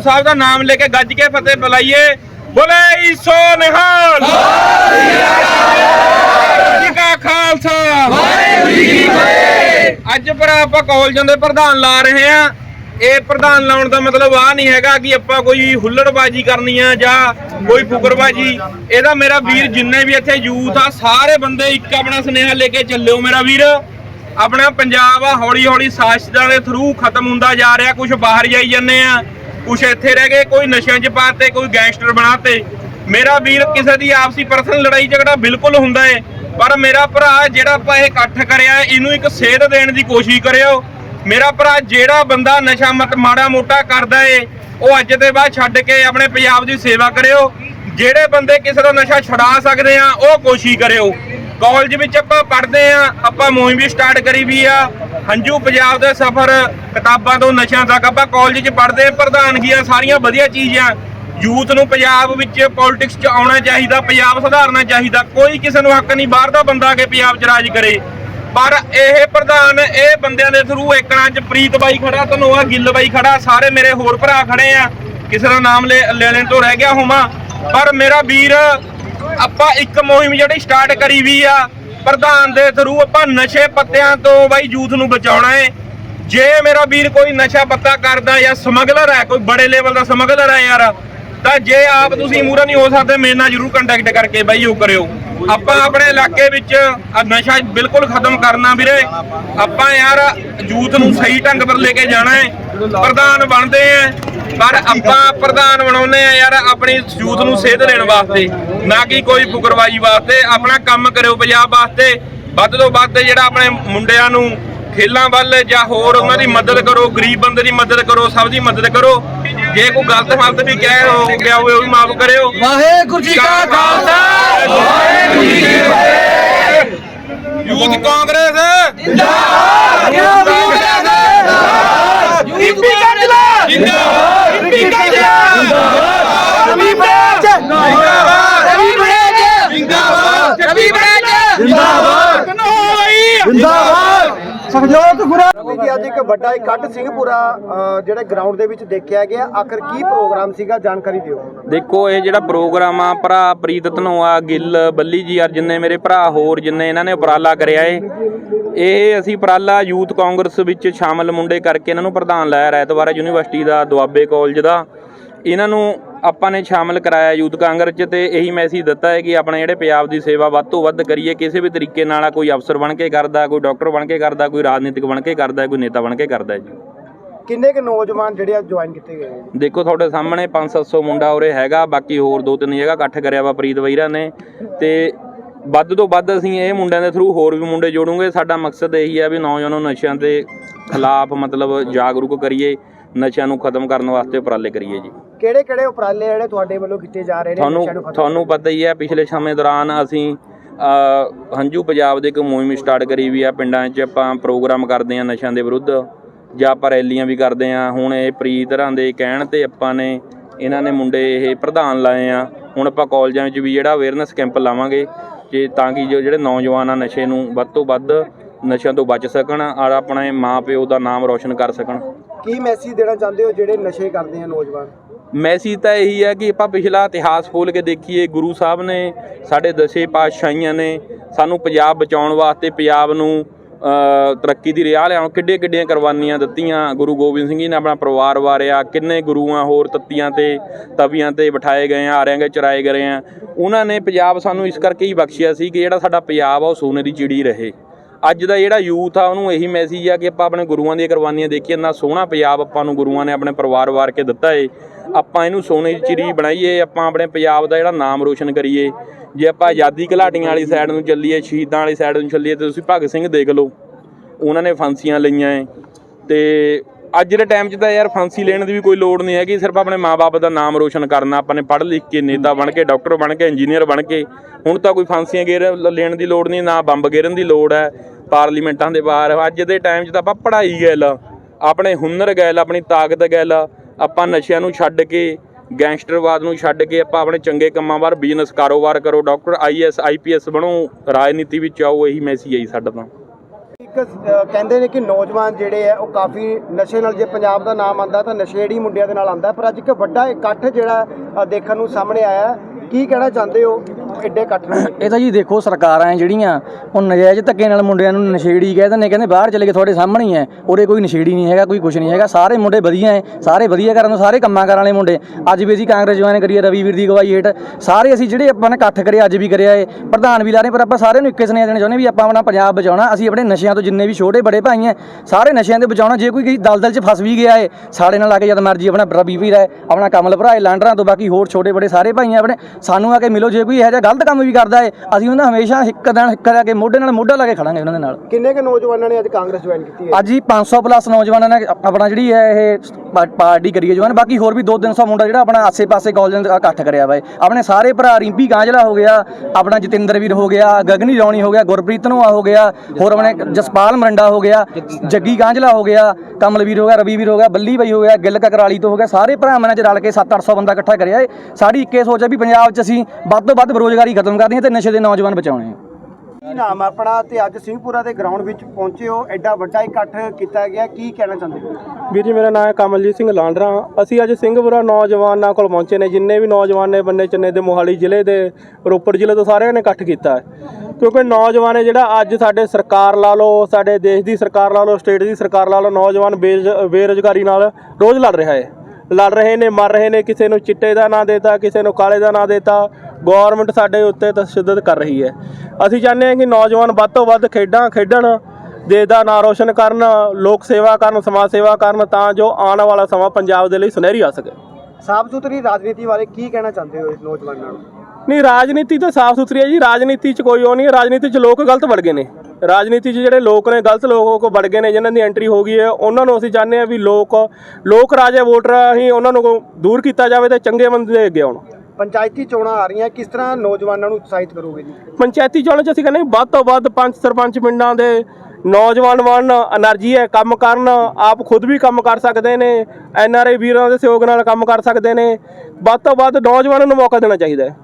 ਗੁਰੂ ਸਾਹਿਬ ਦਾ ਨਾਮ ਲੈ ਕੇ ਗੱਜ ਕੇ ਫਤਿਹ ਬੁਲਾਈਏ। ਬੋਲੇ ਈਸੋ ਨਿਹਾਲ। ਜੀ ਕਾ ਖਾਲਸਾ। ਵਾਹਿਗੁਰੂ ਜੀ ਕੀ ਫਤਿਹ। ਅੱਜ ਪਰ ਆਪਾਂ ਕਾਲਜਾਂ ਦੇ ਪ੍ਰਧਾਨ ਲਾ ਰਹੇ ਆ ਇਹ ਪ੍ਰਧਾਨ ਲਾਉਣ ਦਾ ਮਤਲਬ ਆ ਨਹੀਂ ਹੈਗਾ ਕਿ ਆਪਾਂ ਕੋਈ ਹੁੱਲੜਬਾਜੀ ਕਰਨੀ ਆ ਜਾਂ ਕੋਈ ਫੁਕਰਬਾਜੀ। ਇਹਦਾ ਮੇਰਾ ਵੀਰ ਜਿੰਨੇ ਵੀ ਇੱਥੇ ਯੂਥ ਆ, ਸਾਰੇ ਬੰਦੇ ਇੱਕ ਆਪਣਾ ਸੁਨੇਹਾ ਲੈ ਕੇ ਚੱਲਿਓ ਮੇਰਾ ਵੀਰ। ਆਪਣਾ ਪੰਜਾਬ ਆ ਹੌਲੀ ਹੌਲੀ ਸ਼ਾਸ਼ਤਾਂ ਦੇ ਥਰੂ ਖਤਮ ਹੁੰਦਾ ਜਾ ਰਿਹਾ ਕੁਝ ਬਾਹਰ ਜਾਈ ਜਾਂਦੇ ਆ। ਕੁਝ ਇੱਥੇ ਰਹਿ ਗਏ, ਕੋਈ ਨਸ਼ਿਆਂ 'ਚ ਪਾਤੇ, ਕੋਈ ਗੈਂਗਸਟਰ ਬਣਾਤੇ। ਮੇਰਾ ਵੀਰ ਕਿਸੇ ਦੀ ਆਪਸੀ ਪਰਸਨਲ ਲੜਾਈ ਝਗੜਾ ਬਿਲਕੁਲ ਹੁੰਦਾ ਏ, ਪਰ ਮੇਰਾ ਭਰਾ ਜਿਹੜਾ ਆਪਾਂ ਇਹ ਇਕੱਠ ਕਰਿਆ, ਇਹਨੂੰ ਇੱਕ ਸੇਧ ਦੇਣ ਦੀ ਕੋਸ਼ਿਸ਼ ਕਰਿਓ। ਮੇਰਾ ਭਰਾ ਜਿਹੜਾ ਬੰਦਾ ਨਸ਼ਾ ਮਤ, ਮਾੜਾ ਮੋਟਾ ਕਰਦਾ ਏ, ਉਹ ਅੱਜ ਦੇ ਬਾਅਦ ਛੱਡ ਕੇ ਆਪਣੇ ਪੰਜਾਬ ਦੀ ਸੇਵਾ ਕਰਿਓ। ਜਿਹੜੇ ਬੰਦੇ ਕਿਸੇ ਦਾ ਨਸ਼ਾ ਛੁਡਾ ਸਕਦੇ ਆ, ਉਹ ਕੋਸ਼ਿਸ਼ ਕਰਿਓ। ਕਾਲਜ ਵਿੱਚ ਆਪਾਂ ਪੜ੍ਹਦੇ ਆ, ਆਪਾਂ ਮੁਹਿੰਮ ਵੀ ਸਟਾਰਟ ਕਰੀ ਵੀ ਆ। ਹੰਝੂ ਪੰਜਾਬ ਦਾ ਸਫ਼ਰ ਕਿਤਾਬਾਂ ਤੋਂ ਨਸ਼ਿਆਂ ਤੱਕ ਆਪਾਂ ਕਾਲਜ 'ਚ ਪੜ੍ਹਦੇ ਪ੍ਰਧਾਨਗੀਆਂ ਸਾਰੀਆਂ ਵਧੀਆ ਚੀਜ਼ਾਂ ਯੂਥ ਨੂੰ ਪੰਜਾਬ ਵਿੱਚ ਪੋਲਿਟਿਕਸ 'ਚ ਆਉਣਾ ਚਾਹੀਦਾ, ਪੰਜਾਬ ਸੁਧਾਰਨਾ ਚਾਹੀਦਾ। ਕੋਈ ਕਿਸੇ ਨੂੰ ਹੱਕ ਨਹੀਂ, ਬਾਹਰ ਦਾ ਬੰਦਾ ਆ ਕੇ ਪੰਜਾਬ 'ਚ ਰਾਜ ਕਰੇ। ਪਰ ਇਹ ਪ੍ਰਧਾਨ, ਇਹ ਬੰਦਿਆਂ ਦੇ ਥਰੂ ਏਕਣਾ 'ਚ ਪ੍ਰੀਤ ਬਾਈ ਖੜਾ, ਧਨੋਆ ਗਿੱਲ ਬਾਈ ਖੜਾ, ਸਾਰੇ ਮੇਰੇ ਹੋਰ ਭਰਾ ਖੜੇ ਆ। ਕਿਸੇ ਦਾ ਨਾਮ ਲੈ ਲੈ ਲੈਣ ਤੋਂ ਰਹਿ ਗਿਆ ਹੋਵਾਂ। ਪਰ ਮੇਰਾ ਵੀਰ, ਆਪਾਂ ਇੱਕ ਮੁਹਿੰਮ ਜਿਹੜੀ ਸਟਾਰਟ ਕਰੀ ਵੀ ਆ ਪ੍ਰਧਾਨ ਦੇ ਥਰੂ ਆਪਾਂ ਨਸ਼ੇ ਪੱਤਿਆਂ ਤੋਂ ਬਾਈ ਯੂਥ ਨੂੰ ਬਚਾਉਣਾ ਹੈ। ਜੇ ਮੇਰਾ ਵੀਰ ਕੋਈ ਨਸ਼ਾ ਪੱਤਾ ਕਰਦਾ ਜਾਂ ਸਮਗਲਰ ਹੈ, ਕੋਈ ਬੜੇ ਲੈਵਲ ਦਾ ਸਮਗਲਰ ਹੈ ਯਾਰ, ਤਾਂ ਜੇ ਆਪ ਤੁਸੀਂ ਮੂਹਰੇ ਨਹੀਂ ਹੋ ਸਕਦੇ, ਮੇਰੇ ਨਾਲ ਜਰੂਰ ਕੰਟੈਕਟ ਕਰਕੇ ਬਾਈ ਉਹ ਕਰਿਓ। ਆਪਾਂ ਆਪਣੇ ਇਲਾਕੇ ਵਿੱਚ ਨਸ਼ਾ ਬਿਲਕੁਲ ਖਤਮ ਕਰਨਾ ਵੀਰੇ। ਆਪਾਂ ਯਾਰ ਯੂਥ ਨੂੰ ਸਹੀ ਢੰਗ ਪਰ ਲੈ ਕੇ ਜਾਣਾ ਹੈ। ਪ੍ਰਧਾਨ ਬਣਦੇ ਆ ਪਰ ਆਪਾਂ ਪ੍ਰਧਾਨ ਬਣਾਉਨੇ ਆ ਯਾਰ ਆਪਣੀ ਯੂਥ ਨੂੰ ਸੇਧ ਦੇਣ ਵਾਸਤੇ। ਨਾ ਕਿ ਕੋਈ ਫੁਕਰਵਾਜੀ ਵਾਸਤੇ ਆਪਣਾ ਕੰਮ ਕਰਿਓ ਪੰਜਾਬ ਵਾਸਤੇ। ਵੱਧ ਤੋਂ ਵੱਧ ਜਿਹੜਾ ਆਪਣੇ ਮੁੰਡਿਆਂ ਨੂੰ ਖੇਲਾਂ ਵੱਲ ਜਾਂ ਹੋਰ ਉਹਨਾਂ ਦੀ ਮਦਦ ਕਰੋ ਗਰੀਬ ਬੰਦੇ ਦੀ ਮਦਦ ਕਰੋ ਸਭ ਦੀ ਮਦਦ ਕਰੋ। ਜੇ ਕੋਈ ਗਲਤ ਫਲਤ ਵੀ ਕਹਿ ਹੋ ਗਿਆ ਹੋਵੇ ਉਹ ਵੀ ਮਾਫ ਕਰਿਓ। ਵਾਹਿਗੁਰੂ ਜੀ ਕਾ ਖਾਲਸਾ। ਵਾਹਿਗੁਰੂ ਜੀ ਕੀ ਫਤਿਹ। ਯੂਥ ਕਾਂਗਰਸ। ਯੂਪੀ ਕੰਜਲਾ ਜਿੰਦਾਬਾਦ ਯੂਪੀ ਕੰਜਲਾ ਰਵੀ ਬ੍ਰੇਜ ਰਵੀ ਬ੍ਰੇਜ ਜਿੰਦਾਬਾਦ ਰਵੀ ਬ੍ਰੇਜ ਜਿੰਦਾਬਾਦ ਕਨੋਈ ਜਿੰਦਾਬਾਦ ਸਖਜੋਤ ਗੁਰਾ ਅੱਜ ਇੱਕ ਵੱਡਾ ਇਕੱਠ ਸਿੰਘਪੁਰਾ ਅ, ਗਰਾਊਂਡ ਦੇ ਵਿੱਚ ਦੇਖਿਆ ਗਿਆ। ਆਖਰ ਕੀ ਪ੍ਰੋਗਰਾਮ ਸੀਗਾ? ਜਾਣਕਾਰੀ ਦਿਓ ਦੇਖੋ ਇਹ ਜਿਹੜਾ ਪ੍ਰੋਗਰਾਮ ਆ ਭਰਾ ਪ੍ਰੀਤ ਧਨੋਆ ਗਿੱਲ ਬੱਲੀ ਜੀ ਅਰ ਜਿੰਨੇ ਮੇਰੇ ਭਰਾ ਹੋਰ ਜਿੰਨੇ ਇਹਨਾਂ ਨੇ ਉਪਰਾਲਾ ਕਰਿਆ ਏ ਇਹ ਅਸੀਂ ਉਪਰਾਲਾ ਯੂਥ ਕਾਂਗਰਸ ਵਿੱਚ ਸ਼ਾਮਲ ਮੁੰਡੇ ਕਰਕੇ ਇਹਨਾਂ ਨੂੰ ਪ੍ਰਧਾਨ ਲਾਇਆ ਰੈਤਵਾਰਾ ਯੂਨੀਵਰਸਿਟੀ ਦਾ ਦੁਆਬੇ ਕਾਲਜ ਦਾ। ਇਹਨਾਂ ਨੂੰ ਆਪਾਂ ਨੇ ਸ਼ਾਮਲ ਕਰਾਇਆ ਯੂਥ ਕਾਂਗਰਸ 'ਚ ਤੇ ਇਹੀ ਮੈਸੇਜ ਦਿੱਤਾ ਹੈ ਕਿ ਆਪਣੇ ਜਿਹੜੇ ਪੰਜਾਬ ਦੀ ਸੇਵਾ ਵੱਧ ਤੋਂ ਵੱਧ ਕਰੀਏ ਕਿਸੇ ਵੀ ਤਰੀਕੇ ਨਾਲ ਆ, ਕੋਈ ਅਫਸਰ ਬਣ ਕੇ ਕਰਦਾ ਕੋਈ ਡਾਕਟਰ ਬਣ ਕੇ ਕਰਦਾ ਕੋਈ ਰਾਜਨੀਤਿਕ ਬਣ ਕੇ ਕਰਦਾ ਕੋਈ ਨੇਤਾ ਬਣ ਕੇ ਕਰਦਾ ਜੀ। ਕਿੰਨੇ ਕੁ ਨੌਜਵਾਨ ਜਿਹੜੇ ਆ ਜੁਆਇਨ ਕੀਤੇ ਗਏ ਨੇ? ਦੇਖੋ ਤੁਹਾਡੇ ਸਾਹਮਣੇ 5-700 ਮੁੰਡਾ ਉਰੇ ਹੈਗਾ ਬਾਕੀ ਹੋਰ ਦੋ ਤਿੰਨ ਜਗ੍ਹਾ ਇਕੱਠ ਕਰਿਆ ਵਾ ਪ੍ਰੀਤ ਵਈਰਾ ਨੇ। ਤੇ ਵੱਧ ਤੋਂ ਵੱਧ ਅਸੀਂ ਇਹ ਮੁੰਡਿਆਂ ਦੇ ਥਰੂ ਹੋਰ ਵੀ ਮੁੰਡੇ ਜੋੜੂਗੇ। ਸਾਡਾ ਮਕਸਦ ਇਹੀ ਹੈ ਵੀ ਨੌਜਵਾਨਾਂ ਨੂੰ ਨਸ਼ਿਆਂ ਦੇ ਖਿਲਾਫ ਮਤਲਬ ਜਾਗਰੂਕ ਕਰੀਏ ਨਸ਼ਿਆਂ ਨੂੰ ਖਤਮ ਕਰਨ ਵਾਸਤੇ ਉਪਰਾਲੇ ਕਰੀਏ ਜੀ। ਕਿਹੜੇ ਕਿਹੜੇ ਉਪਰਾਲੇ ਜਿਹੜੇ ਤੁਹਾਡੇ ਵੱਲੋਂ ਕੀਤੇ ਜਾ ਰਹੇ ਨੇ? ਤੁਹਾਨੂੰ ਨਸ਼ਿਆਂ ਨੂੰ ਖਤਮ ਤੁਹਾਨੂੰ ਪਤਾ ਹੀ ਹੈ ਪਿਛਲੇ ਸਮੇਂ ਦੌਰਾਨ ਅਸੀਂ ਅ, ਹੰਝੂ ਪੰਜਾਬ ਦੇ ਇੱਕ ਮੁਹਿੰਮ ਸਟਾਰਟ ਕਰੀ ਵੀ ਆ। ਪਿੰਡਾਂ 'ਚ ਆਪਾਂ ਪ੍ਰੋਗਰਾਮ ਕਰਦੇ ਆ ਨਸ਼ਿਆਂ ਦੇ ਵਿਰੁੱਧ ਜਾਂ ਆਪਾਂ ਰੈਲੀਆਂ ਵੀ ਕਰਦੇ ਆ ਹੁਣ ਇਹ ਪ੍ਰੀਤ ਹਰਾਂ ਦੇ ਕਹਿਣ ਤੇ ਆਪਾਂ ਨੇ ਇਹਨਾਂ ਨੇ ਮੁੰਡੇ ਇਹ ਪ੍ਰਧਾਨ ਲਾਏ ਆ। ਹੁਣ ਆਪਾਂ ਕਾਲਜਾਂ ਵਿੱਚ ਵੀ ਜਿਹੜਾ ਅਵੇਅਰਨੈਸ ਕੈਂਪ ਲਾਵਾਂਗੇ ਕਿ ਤਾਂ ਕਿ ਜੋ ਜਿਹੜੇ ਨੌਜਵਾਨ ਆ ਨਸ਼ੇ ਨੂੰ ਵੱਧ ਤੋਂ ਵੱਧ ਨਸ਼ਿਆਂ ਤੋਂ ਬਚ ਸਕਣ ਔਰ ਆਪਣੇ ਮਾਪਿਓ ਦਾ ਨਾਮ ਰੌਸ਼ਨ ਕਰ ਸਕਣ। ਕੀ ਮੈਸੇਜ ਦੇਣਾ ਚਾਹੁੰਦੇ ਹੋ ਜਿਹੜੇ ਨਸ਼ੇ ਕਰਦੇ ਆ ਨੌਜਵਾਨ? ਮੈਸੇਜ ਤਾਂ ਇਹੀ ਹੈ ਕਿ ਆਪਾਂ ਪਿਛਲਾ ਇਤਿਹਾਸ ਖੋਲ ਕੇ ਦੇਖੀਏ, ਗੁਰੂ ਸਾਹਿਬ ਨੇ ਸਾਡੇ ਦਸੇ ਪਾਤਸ਼ਾਹੀਆਂ ਨੇ ਸਾਨੂੰ ਪੰਜਾਬ ਬਚਾਉਣ ਵਾਸਤੇ ਪੰਜਾਬ ਨੂੰ ਤਰੱਕੀ ਦੀ ਰਾਹ ਲਿਆਉਣ ਕਿੱਡੇ ਕਿੱਡੀਆਂ ਕੁਰਬਾਨੀਆਂ ਦਿੱਤੀਆਂ। ਗੁਰੂ ਗੋਬਿੰਦ ਸਿੰਘ ਜੀ ਨੇ ਆਪਣਾ ਪਰਿਵਾਰ ਵਾਰਿਆ, ਕਿੰਨੇ ਗੁਰੂਆਂ ਹੋਰ ਤੱਤੀਆਂ ਤੇ ਤਵੀਆਂ ਤੇ ਬਿਠਾਏ ਗਏ ਆ ਆਰਿਆਂ ਦੇ ਚਰਾਏ ਗਏ ਆ। ਉਹਨਾਂ ਨੇ ਪੰਜਾਬ ਸਾਨੂੰ ਇਸ ਕਰਕੇ ਹੀ ਬਖਸ਼ਿਆ ਸੀ ਕਿ ਜਿਹੜਾ ਸਾਡਾ ਪੰਜਾਬ ਆ, ਉਹ ਸੋਨੇ ਦੀ ਚਿੜੀ ਰਹੇ। ਅੱਜ ਦਾ ਜਿਹੜਾ ਯੂਥ ਆ, ਉਹਨੂੰ ਇਹੀ ਮੈਸੇਜ ਆ ਕਿ ਆਪਾਂ ਆਪਣੇ ਗੁਰੂਆਂ ਦੀਆਂ ਕੁਰਬਾਨੀਆਂ ਦੇਖੀਏ। ਨਾ ਸੋਹਣਾ ਪੰਜਾਬ ਆਪਾਂ ਨੂੰ ਗੁਰੂਆਂ ਨੇ ਆਪਣੇ ਪਰਿਵਾਰ ਵਾਰ ਕੇ ਦਿੱਤਾ ਏ। ਆਪਾਂ ਇਹਨੂੰ ਸੋਨੇ ਦੀ ਚਿੜੀ ਬਣਾਈਏ, ਆਪਾਂ ਆਪਣੇ ਪੰਜਾਬ ਦਾ ਜਿਹੜਾ ਨਾਮ ਰੋਸ਼ਨ ਕਰੀਏ। ਜੇ ਆਪਾਂ ਆਜ਼ਾਦੀ ਘਲਾਟੀਆਂ ਵਾਲੀ ਸਾਈਡ ਨੂੰ ਚੱਲੀਏ, ਸ਼ਹੀਦਾਂ ਵਾਲੀ ਸਾਈਡ ਨੂੰ ਚੱਲੀਏ, ਤੇ ਤੁਸੀਂ ਭਗਤ ਸਿੰਘ ਦੇਖ ਲਓ। ਉਹਨਾਂ ਨੇ ਫਾਂਸੀਆਂ ਲਈਆਂ ਏ। ਤੇ ਅੱਜ ਦੇ ਟਾਈਮ 'ਚ ਤਾਂ ਯਾਰ ਫਾਂਸੀ ਲੈਣ ਦੀ ਵੀ ਕੋਈ ਲੋੜ ਨਹੀਂ ਹੈਗੀ ਸਿਰਫ ਆਪਣੇ ਮਾਪੇ ਦਾ ਨਾਮ ਰੋਸ਼ਨ ਕਰਨਾ ਆਪਾਂ ਨੇ ਪੜ੍ਹ ਲਿਖ ਕੇ ਨੇਤਾ ਬਣ ਕੇ ਡਾਕਟਰ ਬਣ ਕੇ ਇੰਜੀਨੀਅਰ ਬਣ ਕੇ ਹੁਣ ਤਾਂ ਕੋਈ ਫਾਂਸੀਆਂ ਗੇਰ ਲੈਣ ਦੀ ਲੋੜ ਨਹੀਂ ਨਾ ਬੰਬ ਗੇਰਨ ਦੀ ਲੋੜ ਹੈ ਪਾਰਲੀਮੈਂਟਾਂ ਦੇ ਬਾਹਰ ਅੱਜ ਦੇ ਟਾਈਮ 'ਚ ਤਾਂ ਆਪਾਂ ਪੜ੍ਹਾਈ ਗੱਲ ਆ, ਆਪਣੇ ਹੁਨਰ ਗੱਲ ਆਪਣੀ ਤਾਕਤ ਗੱਲ ਆ, ਆਪਾਂ ਨਸ਼ਿਆਂ ਨੂੰ ਛੱਡ ਕੇ ਗੈਂਗਸਟਰਵਾਦ ਨੂੰ ਛੱਡ ਕੇ ਆਪਾਂ ਆਪਣੇ ਚੰਗੇ ਕੰਮਾਂ ਬਾਹਰ ਬਿਜ਼ਨਸ ਕਾਰੋਬਾਰ ਕਰੋ ਡਾਕਟਰ ਆਈਐਸ ਆਈਪੀਐਸ ਬਣੋ ਰਾਜਨੀਤੀ ਵਿੱਚ ਆਓ ਇਹੀ ਮੈਸੇਜ ਹੈ ਸਾਡਾ ਤਾਂ। ਇੱਕ ਕਹਿੰਦੇ ਨੇ ਕਿ ਨੌਜਵਾਨ ਜਿਹੜੇ ਆ, ਉਹ ਕਾਫੀ ਨਸ਼ੇ ਨਾਲ, ਜੇ ਪੰਜਾਬ ਦਾ ਨਾਮ ਆਂਦਾ ਤਾਂ ਨਸ਼ੇੜੀ ਮੁੰਡਿਆਂ ਦੇ ਨਾਲ ਆਂਦਾ ਪਰ ਅੱਜ ਇੱਕ ਵੱਡਾ ਇਕੱਠ ਜਿਹੜਾ ਦੇਖਣ ਨੂੰ ਸਾਹਮਣੇ ਆਇਆ ਕੀ ਕਹਿਣਾ ਚਾਹੁੰਦੇ ਹੋ? ਐਡੇ ਇਕੱਠ ਇਹ ਤਾਂ ਜੀ ਦੇਖੋ ਸਰਕਾਰਾਂ ਹੈ ਜਿਹੜੀਆਂ ਉਹ ਨਜਾਇਜ਼ ਧੱਕੇ ਨਾਲ ਮੁੰਡਿਆਂ ਨੂੰ ਨਸ਼ੇੜੀ ਕਹਿ ਦਿੰਦੇ, ਕਹਿੰਦੇ ਬਾਹਰ ਚਲੇ ਗਏ, ਤੁਹਾਡੇ ਸਾਹਮਣੇ ਹੀ ਹੈ। ਉਰੇ ਕੋਈ ਨਸ਼ੇੜੀ ਨਹੀਂ ਹੈਗਾ, ਕੋਈ ਕੁਝ ਨਹੀਂ ਹੈਗਾ, ਸਾਰੇ ਮੁੰਡੇ ਵਧੀਆ ਹੈ, ਸਾਰੇ ਵਧੀਆ ਕਰਨ ਤੋਂ, ਸਾਰੇ ਕੰਮਾਂ ਕਰਨ ਵਾਲੇ ਮੁੰਡੇ। ਅੱਜ ਵੀ ਅਸੀਂ ਕਾਂਗਰਸ ਜੁਆਇਨ ਕਰੀਏ ਰਵੀ ਵੀਰ ਦੀ ਗਵਾਹੀ ਹੇਠ। ਸਾਰੇ ਅਸੀਂ ਜਿਹੜੇ ਆਪਾਂ ਨੇ ਇਕੱਠ ਕਰਿਆ, ਅੱਜ ਵੀ ਕਰਿਆ ਏ ਪ੍ਰਧਾਨ ਵੀ ਲਾ ਰਹੇ, ਪਰ ਆਪਾਂ ਸਾਰਿਆਂ ਨੂੰ ਇੱਕੇ ਸੁਨੇਹਾ ਦੇਣਾ ਚਾਹੁੰਦੇ ਵੀ ਆਪਾਂ ਆਪਣਾ ਪੰਜਾਬ ਬਚਾਉਣਾ। ਅਸੀਂ ਆਪਣੇ ਨਸ਼ਿਆਂ ਤੋਂ ਜਿੰਨੇ ਵੀ ਛੋਟੇ ਬੜੇ ਭਾਈ ਹੈ, ਸਾਰੇ ਨਸ਼ਿਆਂ ਦੇ ਬਚਾਉਣਾ। ਜੇ ਕੋਈ ਦਲਦਲ 'ਚ ਫਸ ਵੀ ਗਿਆ ਏ ਸਾਡੇ ਨਾਲ ਆ ਕੇ ਜਦ ਮਰਜ਼ੀ ਆਪਣਾ ਰਵੀ ਵੀਰ ਹੈ, ਆਪਣਾ ਕਮਲ ਭਰਾ ਹੈ, ਲਾਂਡਰਾਂ ਤੋਂ ਬਾਕੀ ਹੋਰ ਛੋਟੇ ਬੜੇ ਸਾਰੇ ਭਾਈ ਹੈ ਆਪਣੇ। ਸਾਨੂੰ ਆ ਕੇ ਮਿਲੋ, ਜੇ ਕੋਈ ਇਹੋ ਜਿਹਾ ਗਲਤ ਕੰਮ ਵੀ ਕਰਦਾ ਏ। ਅਸੀਂ ਉਹਨਾਂ ਹਮੇਸ਼ਾ ਇੱਕ ਦਿਨ ਇੱਕ ਲਾ ਕੇ ਮੋਢੇ ਨਾਲ ਮੋਢਾ ਲਾ ਕੇ ਖੜਾਂਗੇ ਉਹਨਾਂ ਦੇ ਨਾਲ। ਕਿੰਨੇ ਕੁ ਨੌਜਵਾਨਾਂ ਨੇ ਅੱਜ ਕਾਂਗਰਸ ਜੁਆਇਨ ਕੀਤੀ ਹੈ? ਅੱਜ ਹੀ 500 ਪਲੱਸ ਨੌਜਵਾਨਾਂ ਨੇ ਆਪਣਾ ਜਿਹੜੀ ਹੈ ਇਹ ਪਾ- ਪਾਰਟੀ ਕਰੀ ਹੈ ਜਵਾਨ। ਬਾਕੀ ਹੋਰ ਵੀ 2-300 ਮੁੰਡਾ ਜਿਹੜਾ ਆਪਣਾ ਆਸੇ-ਪਾਸੇ ਕਾਲਜਾਂ ਦਾ ਇਕੱਠ ਕਰਿਆ ਵਾ। ਆਪਣੇ ਸਾਰੇ ਭਰਾ ਰਿੰਪੀ ਕਾਂਝਲਾ ਹੋ ਗਿਆ ਆਪਣਾ ਜਤਿੰਦਰ ਵੀਰ ਹੋ ਗਿਆ ਗਗਨੀ ਰੌਣੀ ਹੋ ਗਿਆ ਗੁਰਪ੍ਰੀਤ ਧਨੋਆ ਹੋ ਗਿਆ ਹੋਰ ਆਪਣੇ ਜਸਪਾਲ ਮਰੰਡਾ ਹੋ ਗਿਆ ਜੱਗੀ ਕਾਂਝਲਾ ਹੋ ਗਿਆ ਕਮਲਵੀਰ ਹੋ ਗਿਆ ਰਵੀ ਵੀਰ ਹੋ ਗਿਆ ਬੱਲੀ ਬਾਈ ਹੋ ਗਿਆ ਗਿੱਲ ਕਕਰਾਲੀ ਤੋਂ ਹੋ ਗਿਆ। ਸਾਰੇ ਭਰਾਵਾਂ ਨੇ ਅੱਜ ਰਲ ਕੇ 7-800 ਬੰਦਾ ਇਕੱਠਾ ਕਰਿਆ ਏ। ਸਾਡੀ ਇੱਕੇ ਸੋਚ ਹੈ ਵੀ ਪੰਜਾਬ 'ਚ ਅਸੀਂ ਵੱਧ ਤੋਂ ਵੱਧ ਬੇਰੁਜ਼ਗਾਰੀ ਖਤਮ ਕਰਨੀ ਹੈ ਤੇ ਨਸ਼ੇ ਦੇ ਨੌਜਵਾਨ ਬਚਾਉਣੇ ਆ। ਕੀ ਨਾਮ ਆਪਣਾ ਤੇ ਅੱਜ ਸਿੰਘਪੁਰਾ ਦੇ ਗਰਾਊਂਡ ਵਿੱਚ ਪਹੁੰਚੇ ਹੋ। ਐਡਾ ਵੱਡਾ ਇਕੱਠ ਕੀਤਾ ਗਿਆ। ਕੀ ਕਹਿਣਾ ਚਾਹੁੰਦੇ ਹੋ? ਵੀਰ ਜੀ ਮੇਰਾ ਨਾਮ ਹੈ ਕਮਲਜੀਤ ਸਿੰਘ ਲਾਂਡਰਾ। ਅਸੀਂ ਅੱਜ ਸਿੰਘਪੁਰਾ ਨੌਜਵਾਨਾਂ ਕੋਲ ਪਹੁੰਚੇ ਨੇ। ਜਿੰਨੇ ਵੀ ਨੌਜਵਾਨ ਨੇ ਬੰਨੇ ਚੰਨੇ ਦੇ ਮੋਹਾਲੀ ਜ਼ਿਲ੍ਹੇ ਦੇ ਰੋਪੜ ਜ਼ਿਲ੍ਹੇ ਤੋਂ ਸਾਰਿਆਂ ਨੇ ਇਕੱਠ ਕੀਤਾ ਹੈ। ਕਿਉਂਕਿ ਨੌਜਵਾਨ ਹੈ ਜਿਹੜਾ ਅੱਜ ਸਾਡੇ ਸਰਕਾਰ ਲਾ ਲਓ ਸਾਡੇ ਦੇਸ਼ ਦੀ ਸਰਕਾਰ ਲਾ ਲਓ ਸਟੇਟ ਦੀ ਸਰਕਾਰ ਲਾ ਲਓ ਨੌਜਵਾਨ ਬੇਰੁਜ਼- ਬੇਰੁਜ਼ਗਾਰੀ ਨਾਲ ਰੋਜ਼ ਲੜ ਰਿਹਾ ਹੈ। ਲੜ ਰਹੇ ਨੇ ਮਰ ਰਹੇ ਨੇ। ਕਿਸੇ ਨੂੰ ਚਿੱਟੇ ਦਾ ਨਾਂ ਦੇਤਾ ਕਿਸੇ ਨੂੰ ਕਾਲੇ ਦਾ ਨਾਂ ਦੇਤਾ। ਗਵਰਨਮੈਂਟ ਸਾਡੇ ਉੱਤੇ ਤਸ਼ੱਦਦ ਕਰ ਰਹੀ ਹੈ। ਅਸੀਂ ਚਾਹੁੰਦੇ ਹਾਂ ਕਿ ਨੌਜਵਾਨ ਵੱਧ ਤੋਂ ਵੱਧ ਖੇਡਾਂ ਖੇਡਣ ਦੇਸ਼ ਦਾ ਨਾਂ ਰੋਸ਼ਨ ਕਰਨ ਲੋਕ ਸੇਵਾ ਕਰਨ ਸਮਾਜ ਸੇਵਾ ਕਰਨ ਤਾਂ ਜੋ ਆਉਣ ਵਾਲਾ ਸਮਾਂ ਪੰਜਾਬ ਦੇ ਲਈ ਸੁਨਹਿਰੀ ਆ ਸਕੇ। ਸਾਫ਼ ਸੁਥਰੀ ਰਾਜਨੀਤੀ ਬਾਰੇ ਕੀ ਕਹਿਣਾ ਚਾਹੁੰਦੇ ਹੋ ਇਸ ਨੌਜਵਾਨਾਂ ਨੂੰ ਨਹੀਂ ਰਾਜਨੀਤੀ ਤਾਂ ਸਾਫ਼ ਸੁਥਰੀ ਹੈ ਜੀ। ਰਾਜਨੀਤੀ 'ਚ ਕੋਈ ਉਹ ਨਹੀਂ ਰਾਜਨੀਤੀ 'ਚ ਲੋਕ ਗਲਤ ਵੜ ਗਏ ਨੇ। ਰਾਜਨੀਤੀ 'ਚ ਜਿਹੜੇ ਲੋਕ ਨੇ ਗਲਤ ਲੋਕ ਵੜ ਗਏ ਨੇ ਜਿਨ੍ਹਾਂ ਦੀ ਐਂਟਰੀ ਹੋ ਗਈ ਹੈ ਉਹਨਾਂ ਨੂੰ ਅਸੀਂ ਚਾਹੁੰਦੇ ਹਾਂ ਵੀ ਲੋਕ ਲੋਕ ਰਾਜੇ ਵੋਟਰ ਹੀ ਉਹਨਾਂ ਨੂੰ ਦੂਰ ਕੀਤਾ ਜਾਵੇ ਤੇ ਚੰਗੇ ਬੰਦੇ ਅੱਗੇ ਆਉਣ। ਪੰਚਾਇਤੀ ਚੋਣਾਂ ਆ ਰਹੀਆਂ, ਕਿਸ ਤਰ੍ਹਾਂ ਨੌਜਵਾਨਾਂ ਨੂੰ ਉਤਸ਼ਾਹਿਤ ਕਰੋਗੇ ਜੀ? ਪੰਚਾਇਤੀ ਚੋਣਾਂ 'ਚ ਅਸੀਂ ਕਹਿੰਦੇ ਵੱਧ ਤੋਂ ਵੱਧ ਪੰਚ ਸਰਪੰਚ ਪਿੰਡਾਂ ਦੇ ਨੌਜਵਾਨ ਵਨ એનર્ਜੀ ਹੈ, ਕੰਮ ਕਰਨ, ਆਪ ਖੁਦ ਵੀ ਕੰਮ ਕਰ ਸਕਦੇ ਨੇ, ਐਨ ਆਰ ਆਈ ਵੀਰਾਂ ਦੇ ਸਹਿਯੋਗ ਨਾਲ ਕੰਮ ਕਰ ਸਕਦੇ ਨੇ। ਵੱਧ ਤੋਂ ਵੱਧ ਨੌਜਵਾਨਾਂ ਨੂੰ ਮੌਕਾ ਦੇਣਾ ਚਾਹੀਦਾ ਹੈ।